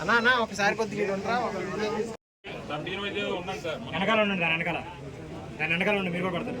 అన్నా అన్నా ఒకసారి కొద్దిగా ఉండరా ఒక వెనకాల ఉండండి దాని వెనకాల. దాని వెనకాల ఉండి మీరు కూడా పడతారు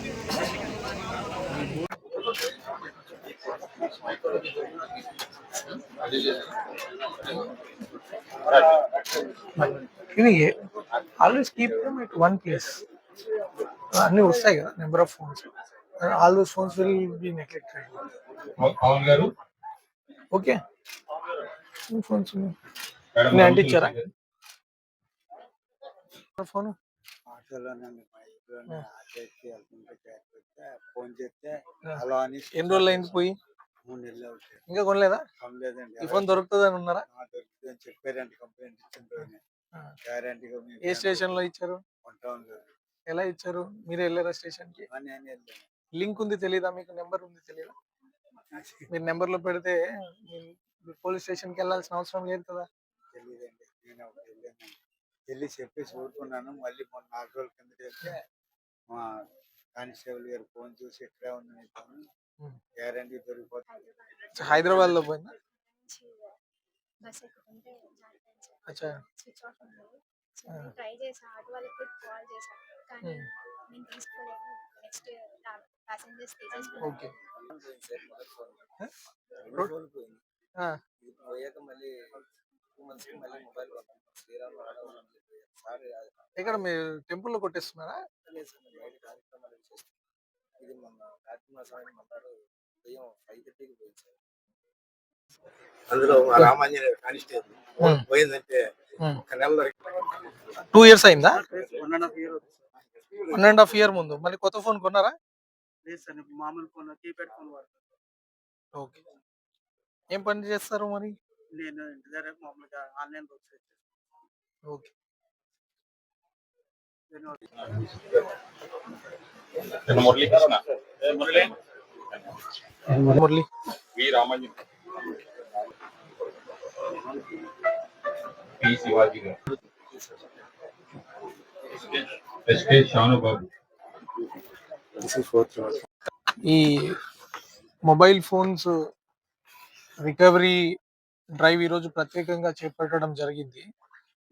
ఇది always keep them at one place అన్ని వస్తాయి కదా number of phones all those phones will be neglected Pavan garu. Okay phones నేను అంటించారా ఫోన్ ఫోన్ చేస్తే హలో అని ఎన్ని రోజులు అయింది పోయి? ఇంకా కొనలేదా? కొనలేదండి. ఈ ఫోన్ ఉన్నారా? చెప్పారండి. కంప్లైంట్ ఆ. గ్యారంటీగా మీకు ఏ స్టేషన్లో ఇచ్చారు ఉన్నారు ఎలా ఇచ్చారు? మీరు వెళ్ళారా స్టేషన్కి అని అని లింక్ ఉంది తెలియదా మీకు నెంబర్ ఉంది తెలియదా మీరు నెంబర్లో పెడితే పోలీస్ స్టేషన్కి వెళ్ళాల్సిన అవసరం లేదు కదా? తెలియదండి నేను వెళ్ళి చెప్పేసి ఊరుకున్నాను. మళ్ళీ మొన్న నాలుగు రోజుల కిందకి వెళ్తే మా కానిస్టేబుల్ గారు ఫోన్ చూసి ఇక్కడే ఉన్నాను. గ్యారంటీ దొరికిపోతుంది. హైదరాబాద్లో పోయిందా బస్ ఎక్కుతుంటే జారిపోయింది సార్. అచ్చా. స్విచ్ ఆఫ్ ఉంది. సో ఆ. నేను ట్రై చేసా ఆటో వాళ్ళకి కూడా కాల్ చేశాను కానీ ఉమ్. నేను తీసుకోలేను నెక్స్ట్ ప్యాసింజర్స్ తీసేసుకున్నాను. ఓకే. ఆ, పోయాక మళ్ళీ టూ మంత్స్ మళ్ళీ మొబైల్ కొన్నాను శ్రీరామ్ సార్ ఎక్కడ మీరు టెంపుల్లో కొట్టేస్తున్నారా ఇది మొన్న కార్తీక స్వామి మన్నాడు ఉదయం ఫైవ్ థర్టీకి పోయింది సార్. అందులో మా రామాంజనేయ కానిస్టేబుల్. పోయిందంటే. ఒక నెల టూ ఇయర్స్ అయిందా? One and half year one and half year ముందు. మళ్ళీ కొత్త ఫోన్ కొన్నారా? లేదు సార్ ఇప్పుడు మామూలు ఫోన్ కీప్యాడ్ ఫోన్ వాడతాను ఓకే. ఏం పని చేస్తారు మరి? నేను ఇంటి దగ్గర మామూలుగా online work okay. Murali. Murali V Ramanjan P Shivaji garu. SK Shanubabu. ఈ మొబైల్ ఫోన్స్ రికవరీ డ్రైవ్ ఈరోజు ప్రత్యేకంగా చేపట్టడం జరిగింది.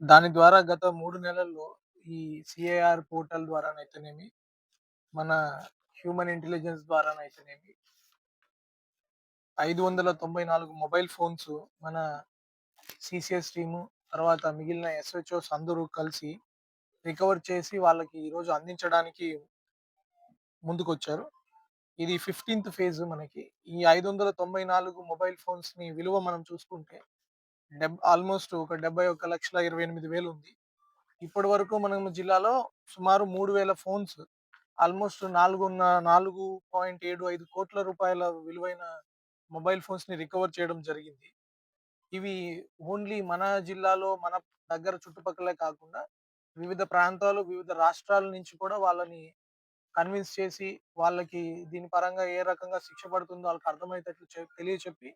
దాని ద్వారా గత మూడు నెలల్లో ఈ సిఏఆర్ పోర్టల్ ద్వారానైతేనేమి మన హ్యూమన్ ఇంటెలిజెన్స్ ద్వారానైతేనేమి ఐదు వందల తొంభై నాలుగు మొబైల్ ఫోన్స్ మన సిసిఎస్ టీము తర్వాత మిగిలిన ఎస్హెచ్ఓస్ అందరూ కలిసి రికవర్ చేసి వాళ్ళకి ఈరోజు అందించడానికి ముందుకొచ్చారు. ఇది ఫిఫ్టీన్త్ ఫేజ్ మనకి. ఈ ఐదు వందల తొంభై నాలుగు మొబైల్ ఫోన్స్ని విలువ మనం చూసుకుంటే డెబ్ ఆల్మోస్ట్ ఒక డెబ్బై ఒక్క లక్షల ఇరవై ఎనిమిది వేలు ఉంది ఇప్పటి వరకు మనం జిల్లాలో సుమారు మూడు వేల ఫోన్స్ ఆల్మోస్ట్ నాలుగున్న నాలుగు పాయింట్ ఏడు ఐదు కోట్ల రూపాయల విలువైన మొబైల్ ఫోన్స్ని రికవర్ చేయడం జరిగింది. ఇవి ఓన్లీ మన జిల్లాలో మన దగ్గర చుట్టుపక్కలే కాకుండా వివిధ ప్రాంతాలు వివిధ రాష్ట్రాల నుంచి కూడా వాళ్ళని కన్విన్స్ చేసి వాళ్ళకి దీని పరంగా ఏ రకంగా శిక్ష పడుతుందో వాళ్ళకి అర్థమయ్యేటట్లు తెలియచెప్పి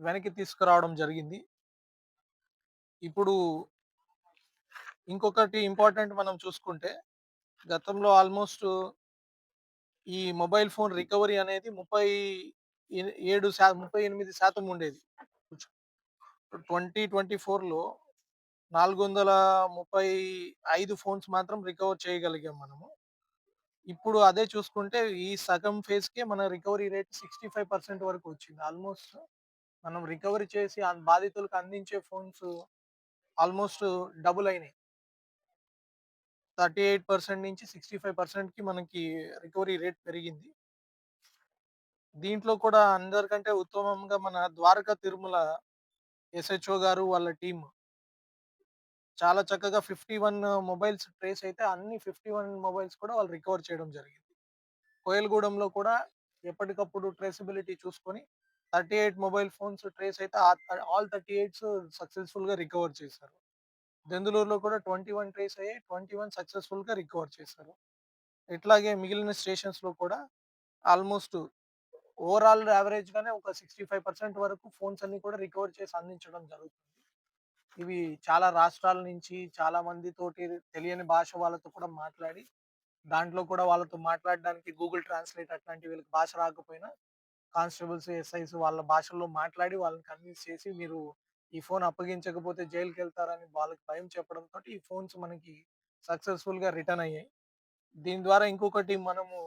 వెనక్కి తీసుకురావడం జరిగింది. ఇప్పుడు ఇంకొకటి ఇంపార్టెంట్ మనం చూసుకుంటే గతంలో ఆల్మోస్ట్ ఈ మొబైల్ ఫోన్ రికవరీ అనేది ముప్పై ఏ- ఏడు శా ముప్పై ఎనిమిది శాతం ఉండేది. ట్వంటీ ట్వంటీ ఫోర్లో నాలుగు వందల ముప్పై ఐదు ఫోన్స్ మాత్రం రికవర్ చేయగలిగాం మనము. ఇప్పుడు అదే చూసుకుంటే ఈ సగం ఫేజ్కే మన recovery rate sixty five percent వరకు వచ్చింది. ఆల్మోస్ట్ మనం రికవరీ చేసి బాధితులకు అందించే ఫోన్స్ ఆల్మోస్ట్ డబుల్ అయినాయి. థర్టీ ఎయిట్ పర్సెంట్ నుంచి సిక్స్టీ ఫైవ్ పర్సెంట్కి మనకి రికవరీ రేట్ పెరిగింది దీంట్లో కూడా అందరికంటే ఉత్తమంగా మన ద్వారకా తిరుమల ఎస్హెచ్ఓ గారు వాళ్ళ టీం చాలా చక్కగా 51 మొబైల్స్ ట్రేస్ అయితే అన్ని 51 మొబైల్స్ కూడా వాళ్ళు రికవర్ చేయడం జరిగింది. కోయలగూడెంలో కూడా ఎప్పటికప్పుడు ట్రేసబిలిటీ చూసుకొని 38 మొబైల్ ఫోన్స్ ట్రేస్ అయితే ఆల్ థర్టీ ఎయిట్స్ సక్సెస్‌ఫుల్‌గా రికవర్ చేశారు. దెందులూరులో కూడా 21 ట్రేస్ అయ్యాయి. 21 సక్సెస్‌ఫుల్‌గా రికవర్ చేశారు. ఇట్లాగే మిగిలిన స్టేషన్స్‌లో కూడా ఆల్‌మోస్ట్ ఓవరాల్ యావరేజ్‌గానే ఒక 65% వరకు ఫోన్స్ అన్ని కూడా రికవర్ చేసి అందించడం జరుగుతుంది. ఇవి చాలా రాష్ట్రాల నుంచి చాలా మందితోటి తెలియని భాష వాళ్ళతో కూడా మాట్లాడి, దాంట్లో కూడా వాళ్ళతో మాట్లాడడానికి గూగుల్ ట్రాన్స్‌లేట్ అట్లాంటి వీళ్ళకి భాష రాకపోయినా కానిస్టేబుల్స్, ఎస్ఐస్ వాళ్ళ భాషల్లో మాట్లాడి వాళ్ళని కన్విన్స్ చేసి మీరు ఈ ఫోన్ అప్పగించకపోతే జైలుకెళ్తారని వాళ్ళకి భయం చెప్పడంతో ఈ ఫోన్స్ మనకి సక్సెస్‌ఫుల్‌గా రిటర్న్ అయ్యాయి. దీని ద్వారా ఇంకొకటి మనము